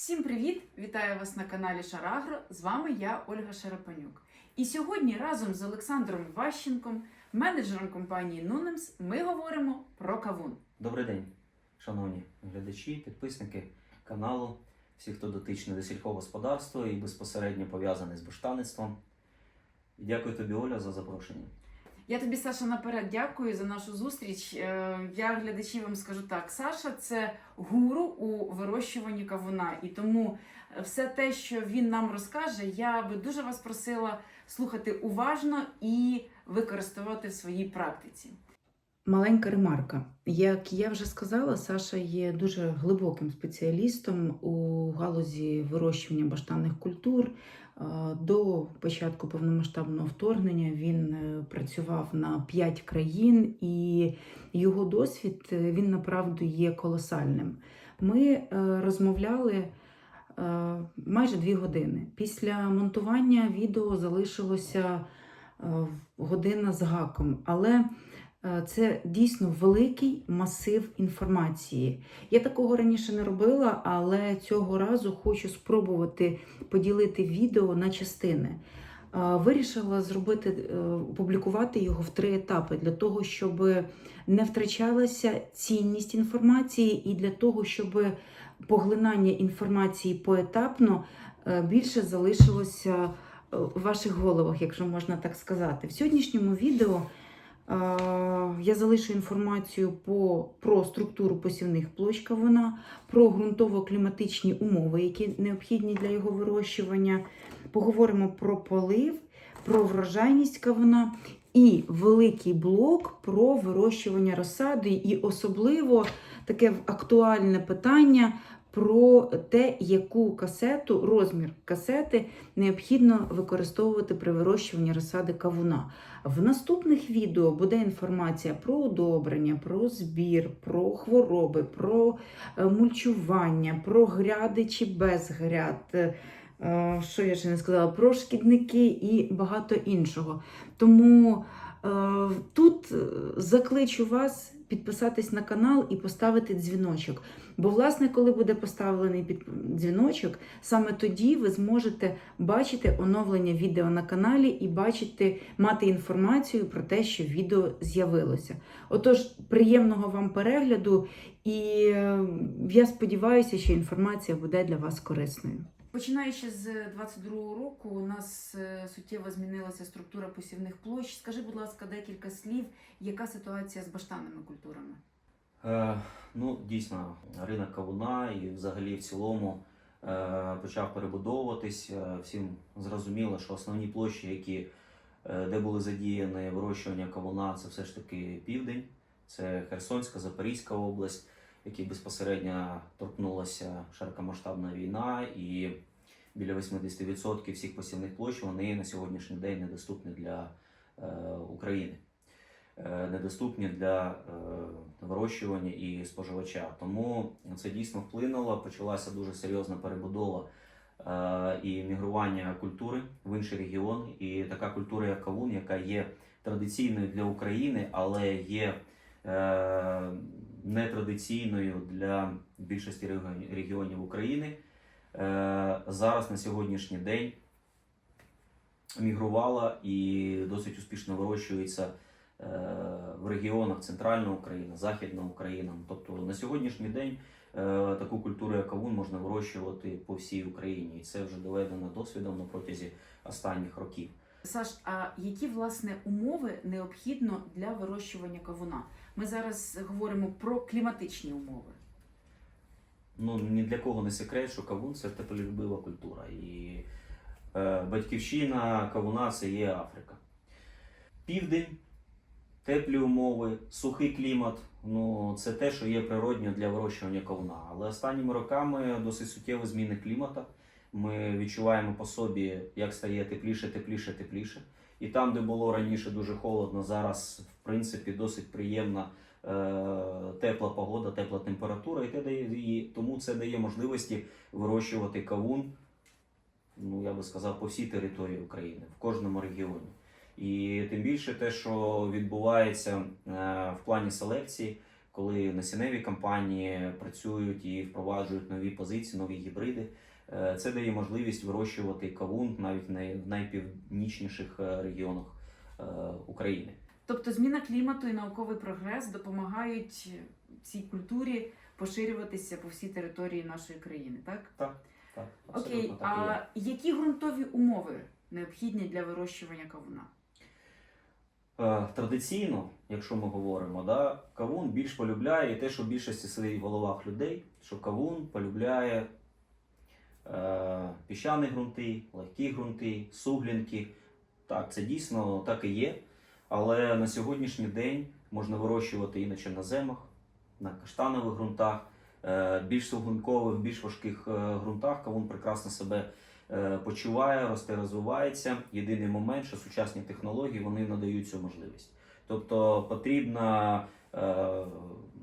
Всім привіт! Вітаю вас на каналі Шарагро. З вами я, Ольга Шарапанюк. І сьогодні разом з Олександром Ващенком, менеджером компанії Нунемс, ми говоримо про кавун. Добрий день, шановні глядачі, підписники каналу, всі, хто дотичний до сільськогосподарства і безпосередньо пов'язаний з баштаництвом. І дякую тобі, Оля, за запрошення. Я тобі, Саша, наперед дякую за нашу зустріч. Е, Я глядачі вам скажу так: Саша це гуру у вирощуванні кавуна. І тому все те, що він нам розкаже, я би дуже вас просила слухати уважно і використовувати в своїй практиці. Маленька ремарка. Як я вже сказала, Саша є дуже глибоким спеціалістом у галузі вирощування баштанних культур. До початку повномасштабного вторгнення він е, працював на 5 країн, і його досвід е, він направду є колосальним. Ми е, розмовляли майже дві години. Після монтування відео залишилося година з гаком, але це дійсно великий масив інформації. Я такого раніше не робила, але цього разу хочу спробувати поділити відео на частини. Е, Вирішила зробити, е, опублікувати його в три етапи для того, щоб не втрачалася цінність інформації, і для того, щоб поглинання інформації поетапно е, більше залишилося е, в ваших головах, якщо можна так сказати. В сьогоднішньому відео е, я залишу інформацію по, про структуру посівних площ кавуна, про ґрунтово-кліматичні умови, які необхідні для його вирощування. Поговоримо про полив, про врожайність кавуна і великий блок про вирощування розсади, і особливо таке актуальне питання про те, яку касету, розмір касети необхідно використовувати при вирощуванні розсади кавуна. В наступних відео буде інформація про удобрення, про збір, про хвороби, про е, мульчування, про гряди чи без гряд. е, Що я ще не сказала, про шкідники і багато іншого. Тому е, тут закличу вас підписатись на канал і поставити дзвіночок. Бо, власне, коли буде поставлений під дзвіночок, саме тоді ви зможете бачити оновлення відео на каналі і бачити, мати інформацію про те, що відео з'явилося. Отож, приємного вам перегляду, і е, я сподіваюся, що інформація буде для вас корисною. Починаючи з 22-го року, у нас е, суттєво змінилася структура посівних площ. Скажи, будь ласка, декілька слів, яка ситуація з баштанними культурами? Е, ну, дійсно, ринок кавуна і взагалі в цілому е, почав перебудовуватись. Е, всім зрозуміло, що основні площі, які, е, де були задіяні вирощування кавуна, це все ж таки південь, це Херсонська, Запорізька область, які безпосередньо торкнулася широкомасштабна війна, і біля 80% всіх посівних площ вони на сьогоднішній день недоступні для е, України. Е, недоступні для е, вирощування і споживача. Тому це дійсно вплинуло. Почалася дуже серйозна перебудова і мігрування культури в інші регіони. І така культура, як кавун, яка є традиційною для України, але є нетрадиційною для більшості регіонів України. Е, зараз на сьогоднішній день мігрувала і досить успішно вирощується е, в регіонах Центральна Україна, Західна Україна. Тобто на сьогоднішній день е, таку культуру, як кавун, можна вирощувати по всій Україні, і це вже доведено досвідом на протязі останніх років. Саш, а які власне умови необхідно для вирощування кавуна? Ми зараз говоримо про кліматичні умови. Ну ні для кого не секрет, що кавун це теплолюбива культура. І е, батьківщина кавуна це є Африка. Південь, теплі умови, сухий клімат ну, це те, що є природньо для вирощування кавуна. Але останніми роками досить суттєві зміни клімату. Ми відчуваємо по собі, як стає тепліше, тепліше, тепліше. І там, де було раніше дуже холодно, зараз в принципі досить приємна е, тепла погода, тепла температура, і, те дає, і тому це дає можливості вирощувати кавун, ну я би сказав, по всій території України, в кожному регіоні. І тим більше те, що відбувається е, в плані селекції, коли насінневі компанії працюють і впроваджують нові позиції, нові гібриди. Е, Це дає можливість вирощувати кавун навіть в найпівнічніших е, регіонах е, України. Тобто зміна клімату і науковий прогрес допомагають цій культурі поширюватися по всій території нашої країни, так? Так, так, Окей, так і є. а які ґрунтові умови необхідні для вирощування кавуна? Традиційно, якщо ми говоримо, да, кавун більш полюбляє те, що в більшості сидить в головах людей, що кавун полюбляє піщані ґрунти, легкі ґрунти, суглінки. Так, це дійсно так і є. Але на сьогоднішній день можна вирощувати і на чорноземах, на каштанових ґрунтах, е, більш суглинкових, більш важких е, ґрунтах. Кавун прекрасно себе е, почуває, росте, розвивається. Єдиний момент, що сучасні технології вони надають цю можливість. Тобто потрібно е,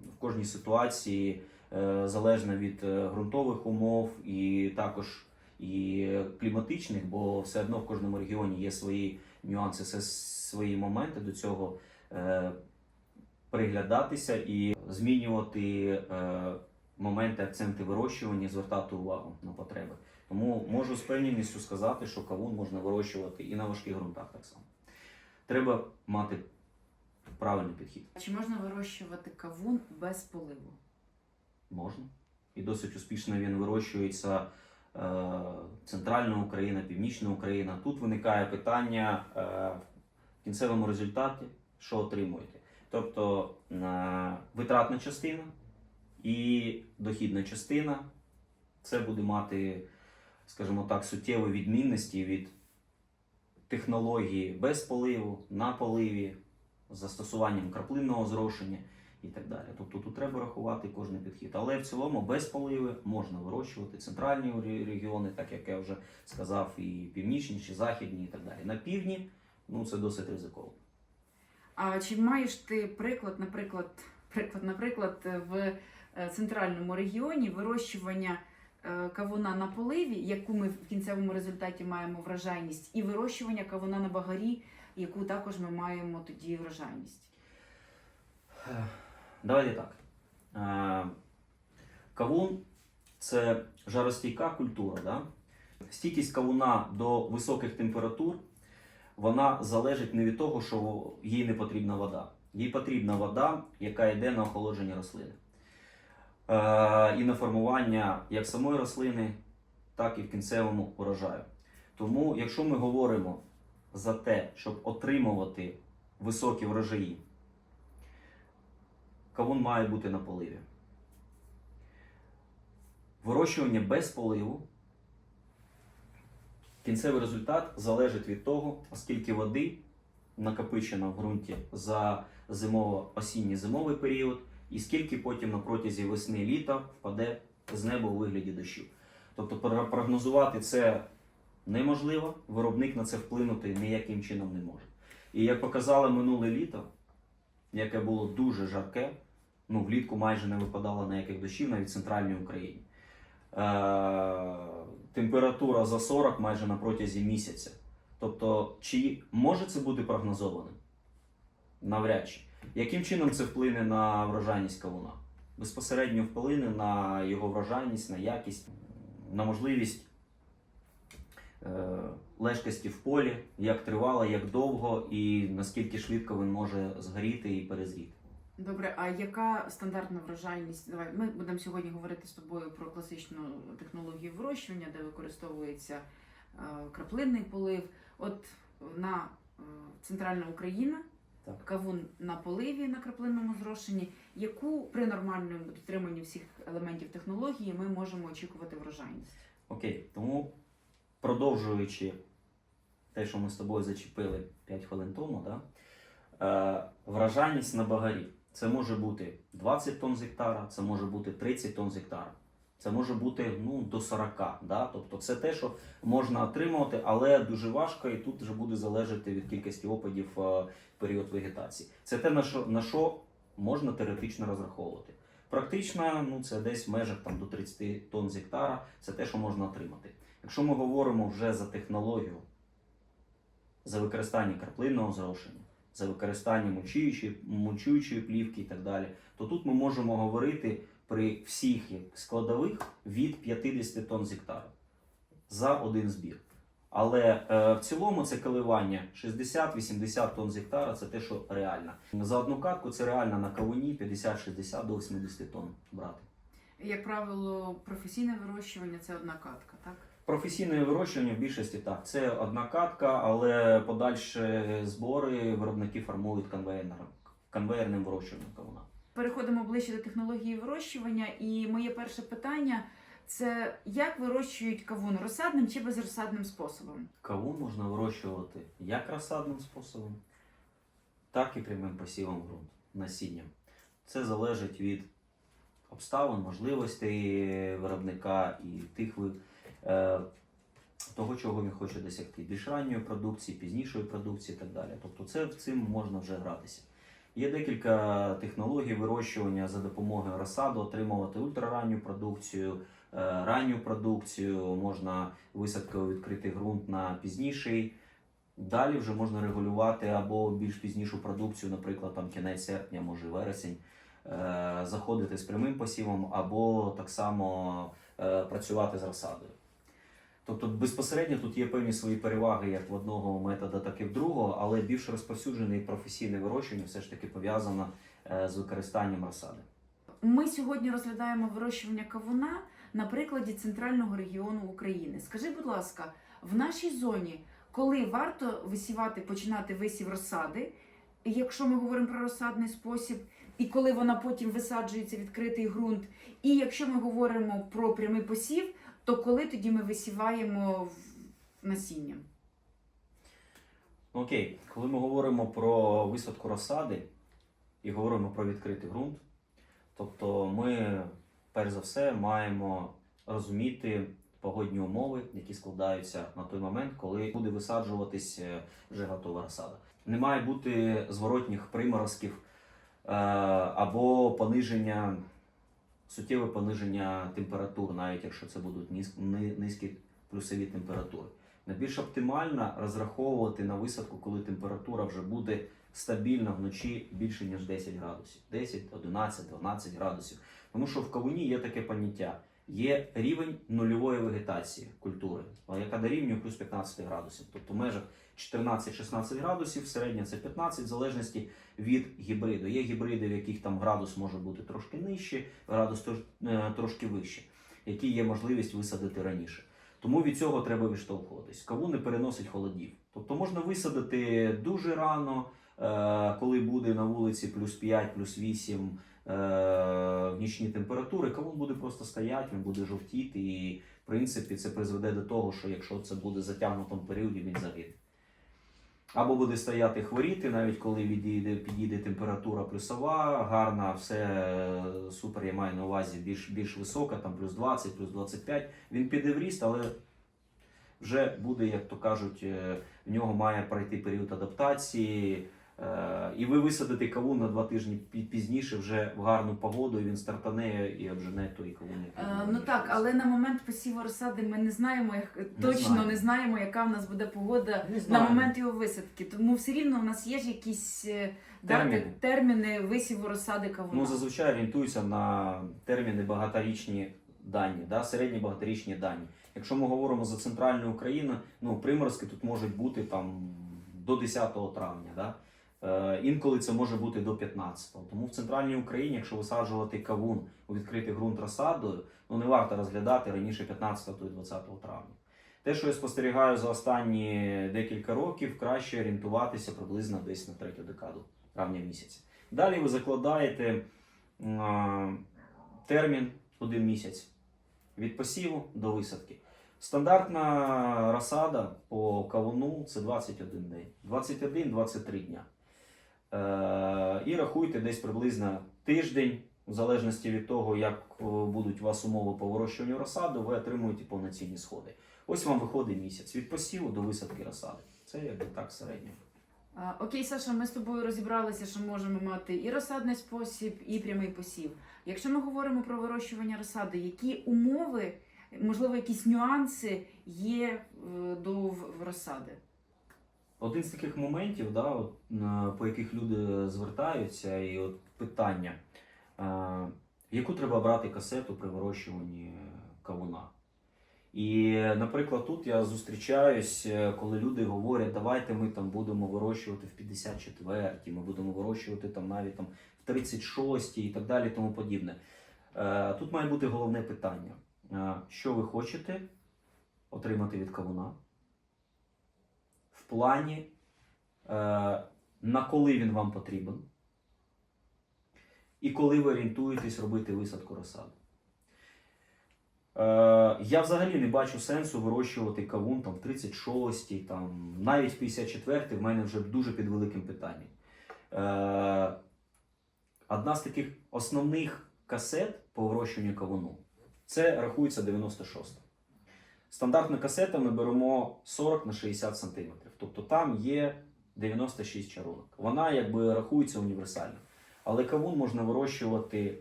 в кожній ситуації, е, залежно від е, ґрунтових умов і також і кліматичних, бо все одно в кожному регіоні є свої нюанси, свої моменти до цього е, приглядатися і змінювати моменти, акценти вирощування, звертати увагу на потреби. Тому можу з певністю сказати, що кавун можна вирощувати і на важких ґрунтах так само. Треба мати правильний підхід. Чи можна вирощувати кавун без поливу? Можна. І досить успішно він вирощується е, центральна Україна, північна Україна. Тут виникає питання е, в кінцевому результаті, що отримуєте. Тобто е, витратна частина і дохідна частина це буде мати, скажімо так, суттєві відмінності від технології без поливу, на поливі, з застосуванням краплинного зрошення і так далі. Тобто тут треба рахувати кожний підхід. Але в цілому без поливи можна вирощувати центральні регіони, так як я вже сказав, і північні, чи західні, і так далі. На півдні ну це досить ризиково. А чи маєш ти приклад, наприклад, приклад, наприклад, в е, центральному регіоні вирощування е, кавуна на поливі, яку ми в кінцевому результаті маємо врожайність, і вирощування кавуна на багарі, яку також ми маємо тоді врожайність? Давайте так. Е, Кавун це жаростійка культура. Да? Стійкість кавуна до високих температур вона залежить не від того, що їй не потрібна вода. Їй потрібна вода, яка йде на охолодження рослини. Е, і на формування як самої рослини, так і в кінцевому урожаю. Тому, якщо ми говоримо за те, щоб отримувати високі врожаї, кавун має бути на поливі. Вирощування без поливу. Кінцевий результат залежить від того, скільки води накопичено в ґрунті за зимово-осінній зимовий період, і скільки потім на протязі весни літа впаде з неба у вигляді дощу. Тобто прогнозувати це неможливо, виробник на це вплинути ніяким чином не може. І як показало минуле літо, яке було дуже жарке, ну влітку майже не випадало ніяких дощів навіть в центральній Україні. Е, температура за 40 майже на протязі місяця. Тобто, чи може це бути прогнозованим? Навряд чи. Яким чином це вплине на врожайність кавуна? Безпосередньо вплине на його врожайність, на якість, на можливість е, лежкості в полі, як тривало, як довго і наскільки швидко він може згоріти і перезріти. Добре, а яка стандартна врожайність? Давай ми будемо сьогодні говорити з тобою про класичну технологію вирощування, де використовується е, краплинний полив. От на е, центральна Україна, Так. кавун на поливі на краплинному зрошенні. Яку при нормальному дотриманні всіх елементів технології ми можемо очікувати врожайність? Окей, тому продовжуючи те, що ми з тобою зачепили 5 хвилин тому, да, е, вражайність на багарі. Це може бути 20 тонн з гектара, це може бути 30 тонн з гектара. Це може бути ну, до 40. Да? Тобто це те, що можна отримувати, але дуже важко, і тут вже буде залежати від кількості опадів е, в період вегетації. Це те, на що, на що можна теоретично розраховувати. Практично ну, це десь в межах там, до 30 тонн з гектара, це те, що можна отримати. Якщо ми говоримо вже за технологію, за використання краплинного зрошення, за використанням мульчуючої, мульчуючої плівки і так далі, то тут ми можемо говорити при всіх складових від 50 тонн з гектара за один збір. Але е, в цілому це коливання 60-80 тонн з гектара це те, що реально. За одну катку це реально на кавуні 50-60 до 80 тонн брати. Як правило, професійне вирощування це одна катка, так? Професійне вирощування в більшості так. Це одна катка, але подальші збори виробники формують конвейерним, конвейерним вирощуванням кавуна. Переходимо ближче до технології вирощування. І моє перше питання це як вирощують кавун розсадним чи безрозсадним способом? Кавун можна вирощувати як розсадним способом, так і прямим посівом ґрунту, насінням. Це залежить від обставин, можливостей виробника і тих того, чого він хоче досягти. Більш ранньої продукції, пізнішої продукції і так далі. Тобто це в цим можна вже гратися. Є декілька технологій вирощування за допомогою розсаду, отримувати ультраранню продукцію, е, ранню продукцію, можна висадкою відкрити ґрунт на пізніший. Далі вже можна регулювати або більш пізнішу продукцію, наприклад, там кінець серпня, може вересень, е, заходити з прямим посівом, або так само е, працювати з розсадою. Тобто безпосередньо тут є певні свої переваги як в одного методу, так і в другого, але більш розповсюджене і професійне вирощування все ж таки пов'язано е, з використанням розсади. Ми сьогодні розглядаємо вирощування кавуна на прикладі центрального регіону України. Скажи, будь ласка, в нашій зоні, коли варто висівати, починати висів розсади, якщо ми говоримо про розсадний спосіб, і коли вона потім висаджується відкритий ґрунт, і якщо ми говоримо про прямий посів, то коли тоді ми висіваємо насіння? Окей, коли ми говоримо про висадку розсади і говоримо про відкритий ґрунт, тобто ми перш за все маємо розуміти погодні умови, які складаються на той момент, коли буде висаджуватись е, вже готова розсада. Не має бути зворотніх приморозків е, або пониження, суттєве пониження температур, навіть якщо це будуть низ- ни- низькі плюсові температури. Найбільш оптимально розраховувати на висадку, коли температура вже буде стабільна вночі більше ніж 10 градусів, 10, 11, 12 градусів. Тому що в кавуні є таке поняття. Є рівень нульової вегетації культури, яка дорівнює плюс 15 градусів. Тобто в межах 14-16 градусів, середня це 15, в залежності від гібриду. Є гібриди, в яких там градус може бути трошки нижче, градус е, трошки вище, які є можливість висадити раніше. Тому від цього треба відштовхуватись. Кавун не переносить холодів. Тобто можна висадити дуже рано, е, коли буде на вулиці плюс 5, плюс 8 е, в нічні температури. Кавун буде просто стояти, він буде жовтіти, і в принципі це призведе до того, що якщо це буде затягнутому періоді, він загине. Або буде стояти хворіти, навіть коли відійде, підійде температура плюсова, гарна, все е, супер, я маю на увазі більш, більш висока, там плюс 20, плюс 25. Він піде в ріст, але вже буде, як то кажуть, е, в нього має пройти період адаптації. Е, І ви висадите кавун на два тижні пі- пізніше вже в гарну погоду, і він стартане і обжене той кавун. Е, ну так, але на момент посіву розсади ми не знаємо, як точно знаємо. не знаємо, яка в нас буде погода Не на момент його висадки. Тому все рівно в нас є ж якісь е, дати, Терміни. терміни висіву розсади кавуна. Ну, зазвичай орієнтуються на терміни багаторічні дані, да, середні багаторічні дані. Якщо ми говоримо за центральну Україну, ну приморозки тут можуть бути там до 10 травня. Да? Е, інколи це може бути до 15-го. Тому в центральній Україні, якщо висаджувати кавун у відкритий ґрунт розсадою, ну не варто розглядати раніше 15 і 20 травня. Те, що я спостерігаю за останні декілька років, краще орієнтуватися приблизно десь на третю декаду травня місяця. Далі ви закладаєте а, термін один місяць від посіву до висадки. Стандартна розсада по кавуну це 21 день, 21-23 дня. Е, і рахуйте десь приблизно тиждень, в залежності від того, як е, будуть у вас умови по вирощуванню розсаду, ви отримуєте повноцінні сходи. Ось вам виходить місяць від посіву до висадки розсади. Це якби так середньо. Окей, Саша, ми з тобою розібралися, що можемо мати і розсадний спосіб, і прямий посів. Якщо ми говоримо про вирощування розсади, які умови, можливо, якісь нюанси є е, до розсади? Один з таких моментів, да, от, по яких люди звертаються, і от питання, е, яку треба брати касету при вирощуванні кавуна. І, наприклад, тут я зустрічаюсь, е, коли люди говорять, давайте ми там будемо вирощувати в 54-й, ми будемо вирощувати там навіть там в 36-й і так далі, тому подібне. Е, Тут має бути головне питання: Е, що ви хочете отримати від кавуна? Плані, е, на коли він вам потрібен, і коли ви орієнтуєтесь робити висадку розсади. Е, я взагалі не бачу сенсу вирощувати кавун там, в 36-й, там, навіть в 54-й в мене вже дуже під великим питанням. Е, одна з таких основних касет по вирощуванню кавуну це рахується 96. Стандартна касета ми беремо 40 на 60 см. Тобто там є 96 чарунок. Вона якби рахується універсально. Але кавун можна вирощувати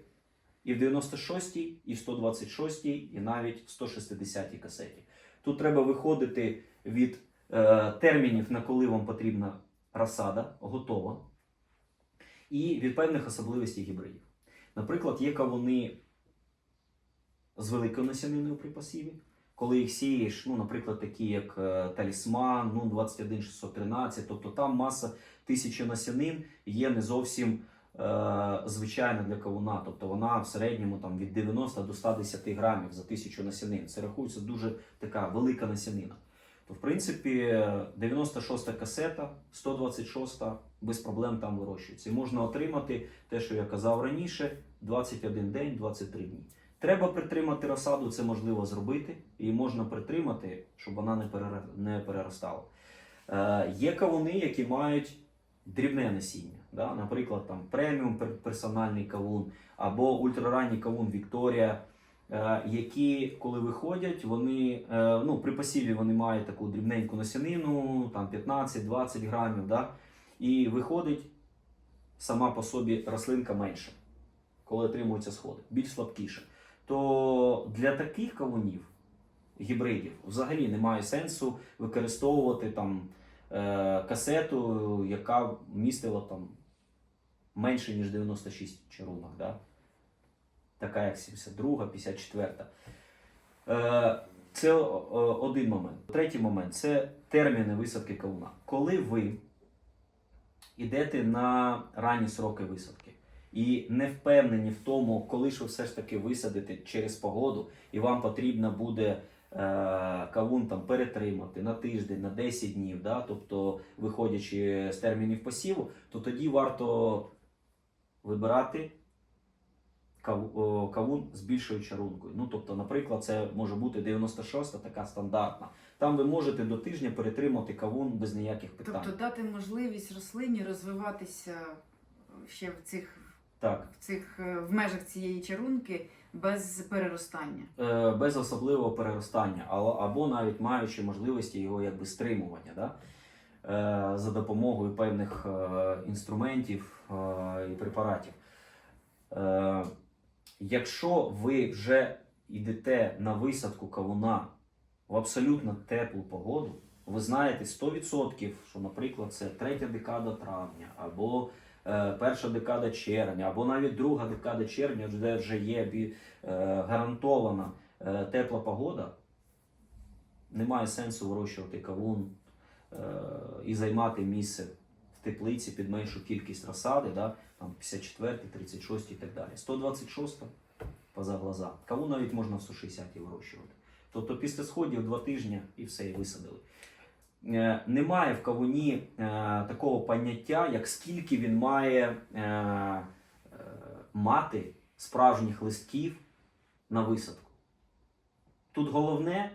і в 96-й, і в 126-й, і навіть в 160-й касеті. Тут треба виходити від е, термінів, на коли вам потрібна розсада, готова, і від певних особливостей гібридів. Наприклад, є кавуни з великою насіниною при посіві, коли їх сієш, ну, наприклад, такі як е, талісман, ну, 21613, тобто там маса тисячі насінин є не зовсім е, звичайна для кавуна, тобто вона в середньому там, від 90 до 110 грамів за тисячу насінин. Це рахується дуже така велика насінина. То, в принципі, 96-та касета, 126 без проблем там вирощується. І можна отримати те, що я казав раніше, 21 день, 23 дні. Треба притримати розсаду, це можливо зробити, і можна притримати, щоб вона не, переростала. Е, є кавуни, які мають дрібне насіння. Да? Наприклад, там преміум персональний кавун або ультраранній кавун Вікторія, е, які, коли виходять, вони е, ну, при посіві вони мають таку дрібненьку насінину, там 15-20 грамів, да? і виходить сама по собі рослинка менше, коли отримуються сходи, більш слабкіше. То для таких кавунів, гібридів, взагалі немає сенсу використовувати там е, касету, яка містила там менше, ніж 96 чарунок. Да? Така як 72, 54. Е, це о- один момент. Третій момент це терміни висадки кавуна. Коли ви йдете на ранні сроки висадки і не впевнені в тому, коли ж ви все ж таки висадите через погоду, і вам потрібно буде е, кавун там перетримати на тиждень, на 10 днів, да? тобто виходячи з термінів посіву, то тоді варто вибирати кавун з більшою чарункою. Ну, тобто, наприклад, це може бути 96 така стандартна. Там ви можете до тижня перетримати кавун без ніяких питань. Тобто дати можливість рослині розвиватися ще в цих, Так. в цих е, в межах цієї чарунки без переростання. Е, без особливого переростання, або навіть маючи можливості його якби стримування, да? е, за допомогою певних е, інструментів е, і препаратів. Е, якщо ви вже йдете на висадку кавуна в абсолютно теплу погоду, ви знаєте 100%, що, наприклад, це третя декада травня або перша декада червня, або навіть друга декада червня, де вже є е, гарантована е, тепла погода, немає сенсу вирощувати кавун е, і займати місце в теплиці під меншу кількість розсади, да, там 54, 36 і так далі. 126 поза глаза. Кавун навіть можна в 160 вирощувати. Тобто після сходів два тижні і все, і висадили. Е, Немає в кавуні е, такого поняття, як скільки він має е, мати справжніх листків на висадку. Тут головне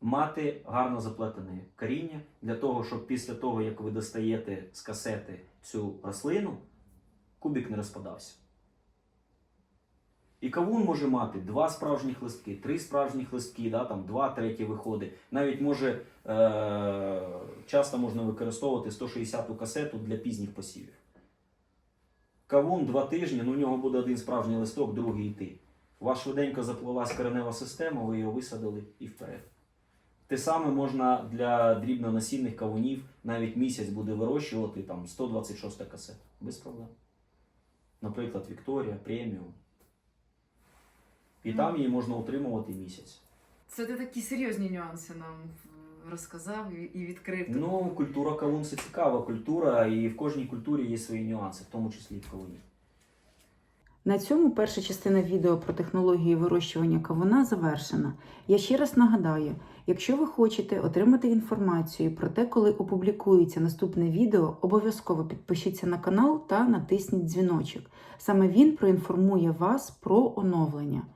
мати гарно заплетене коріння для того, щоб після того, як ви достаєте з касети цю рослину, кубик не розпадався. І кавун може мати два справжніх листки, три справжніх листки, да, там два треті виходи. Навіть може е- часто можна використовувати 160-ту касету для пізніх посівів. Кавун два тижні, ну у нього буде один справжній листок, другий йти. У вас швиденько заплилась коренева система, ви його висадили і вперед. Те саме можна для дрібнонасінних кавунів навіть місяць буде вирощувати там 126 касет. Без проблем. Наприклад, Вікторія, преміум. І там її можна утримувати місяць. Це ти такі серйозні нюанси нам розказав і- і відкрив. Ну, культура кавун це цікава культура, і в кожній культурі є свої нюанси, в тому числі і в кавуні. На цьому перша частина відео про технології вирощування кавуна завершена. Я ще раз нагадаю, якщо ви хочете отримати інформацію про те, коли опублікується наступне відео, обов'язково підпишіться на канал та натисніть дзвіночок. Саме він проінформує вас про оновлення.